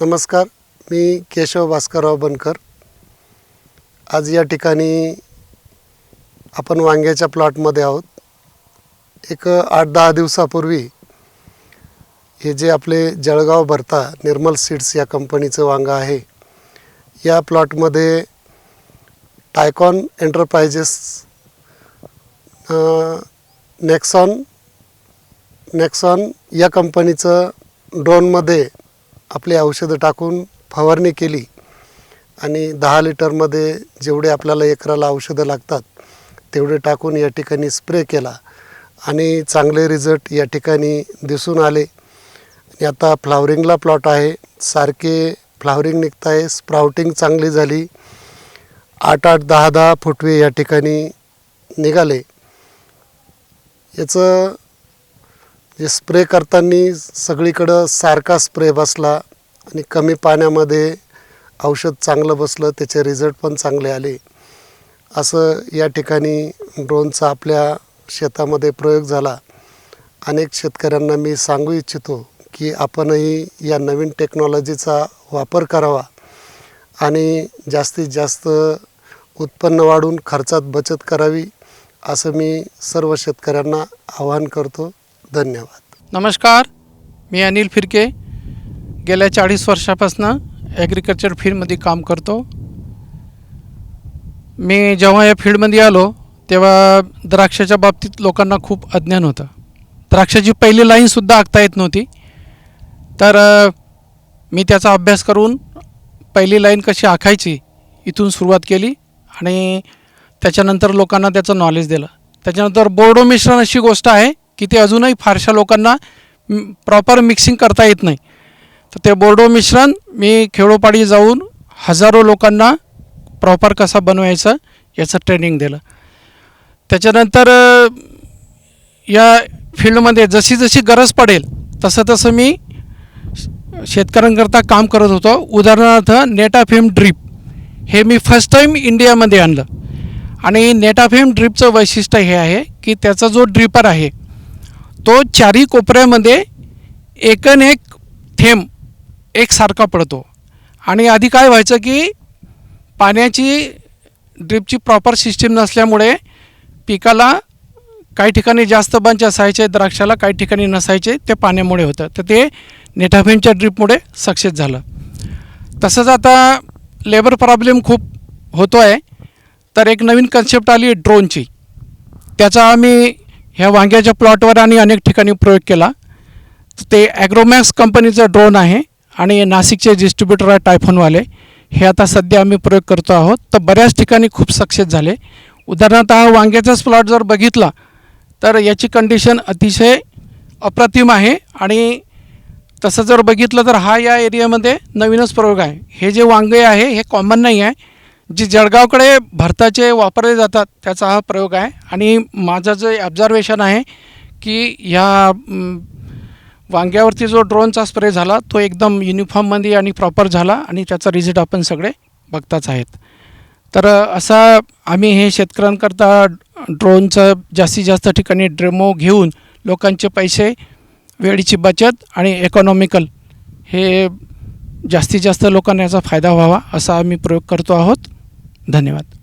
नमस्कार मी केशव भास्करराव बनकर. आज या ठिकाणी आपण वांग्याच्या प्लॉटमध्ये आहोत. एक आठ दहा दिवसापूर्वी हे जे आपले जळगाव भरता निर्मल सीड्स या कंपनीचं वांगं आहे या प्लॉटमध्ये टायकॉन एंटरप्राइजेस नेक्सॉन नेक्सॉन या कंपनीचं ड्रोनमध्ये आपली औषधं टाकून फवारणी केली आणि दहा लिटरमध्ये जेवढे आपल्याला एकराला औषधं लागतात तेवढे टाकून या ठिकाणी स्प्रे केला आणि चांगले रिझल्ट या ठिकाणी दिसून आले. आणि आता फ्लावरिंगला प्लॉट आहे सारखे फ्लावरिंग निघत आहे स्प्राउटिंग चांगली झाली. आठ आठ दहा दहा फुटवे या ठिकाणी निघाले. याचं जे स्प्रे करताना सगळीकडं सारखा स्प्रे बसला आणि कमी पाण्यामध्ये औषध चांगलं बसलं त्याचे रिझल्ट पण चांगले आले. असं या ठिकाणी ड्रोनचा आपल्या शेतामध्ये प्रयोग झाला. अनेक शेतकऱ्यांना मी सांगू इच्छितो की आपणही या नवीन टेक्नॉलॉजीचा वापर करावा आणि जास्तीत जास्त उत्पन्न वाढून खर्चात बचत करावी असं मी सर्व शेतकऱ्यांना आवाहन करतो. धन्यवाद. नमस्कार मी अनिल फिरके. गेल्या चाळीस वर्षापासून ॲग्रिकल्चर फील्डमध्ये काम करतो. मी जेव्हा या फील्डमध्ये आलो तेव्हा द्राक्षाच्या बाबतीत लोकांना खूप अज्ञान होतं. द्राक्षाची पहिली लाईनसुद्धा आखता येत नव्हती. तर मी त्याचा अभ्यास करून पहिली लाईन कशी आखायची इथून सुरुवात केली आणि त्याच्यानंतर लोकांना त्याचं नॉलेज दिलं. त्याच्यानंतर बोर्डो मिश्रण अशी गोष्ट आहे की ते अजूनही फारशा लोकांना प्रॉपर मिक्सिंग करता येत नाही. तर ते बोर्डो मिश्रण मी खेडोपाडी जाऊन हजारो लोकांना प्रॉपर कसा बनवायचं याचं ट्रेनिंग दिलं. त्याच्यानंतर या फील्डमध्ये जशी जशी गरज पडेल तसं तसं मी शेतकऱ्यांकरता काम करत होतो. उदाहरणार्थ नेटाफेम ड्रीप हे मी फर्स्ट टाईम इंडियामध्ये आणलं. आणि नेटाफेम ड्रीपचं वैशिष्ट्य हे आहे की त्याचा जो ड्रिपर आहे तो चारही कोपऱ्यामध्ये एकन एक थेंब एकसारखा पडतो. आणि आधी काय व्हायचं की पाण्याची ड्रिपची प्रॉपर सिस्टीम नसल्यामुळे पिकाला काही ठिकाणी जास्त बंच असायचे द्राक्षाला काही ठिकाणी नसायचे ते पाण्यामुळे होतं. तर ते नेटाफेमच्या ड्रिपमुळे सक्सेस झालं. तसंच आता लेबर प्रॉब्लेम खूप होतो आहे तर एक नवीन कन्सेप्ट आली ड्रोनची. त्याचा आम्ही ह्या वांग्याच्या प्लॉटवर आणि अनेक ठिकाणी प्रयोग केला. ते ॲग्रोमॅक्स कंपनीचं ड्रोन आहे आणि नाशिकचे डिस्ट्रीब्युटर आहे टायफोनवाले. हे आता सध्या आम्ही प्रयोग करतो आहोत. तर बऱ्याच ठिकाणी खूप सक्सेस झाले. उदाहरणार्थ हा वांग्याचाच प्लॉट जर बघितला तर याची कंडिशन अतिशय अप्रतिम आहे. आणि तसं जर बघितलं तर हा या एरियामध्ये नवीनच प्रयोग आहे. हे जे वांगे आहे हे कॉमन नाही आहे. जी जळगावकडे भरताचे वापरले जातात त्याचा हा प्रयोग आहे. आणि माझं जे ऑब्झर्वेशन आहे की ह्या वांग्यावरती जो ड्रोनचा स्प्रे झाला तो एकदम युनिफॉर्ममध्ये आणि प्रॉपर झाला आणि त्याचा रिझल्ट आपण सगळे बघताच आहेत. तर असा आम्ही हे शेतकऱ्यांकरता ड्रोनचं जास्तीत जास्त ठिकाणी ड्रेमो घेऊन लोकांचे पैसे वेळेची बचत आणि इकॉनॉमिकल हे जास्तीत जास्त लोकांना याचा फायदा व्हावा असा आम्ही प्रयोग करतो आहोत. धन्यवाद.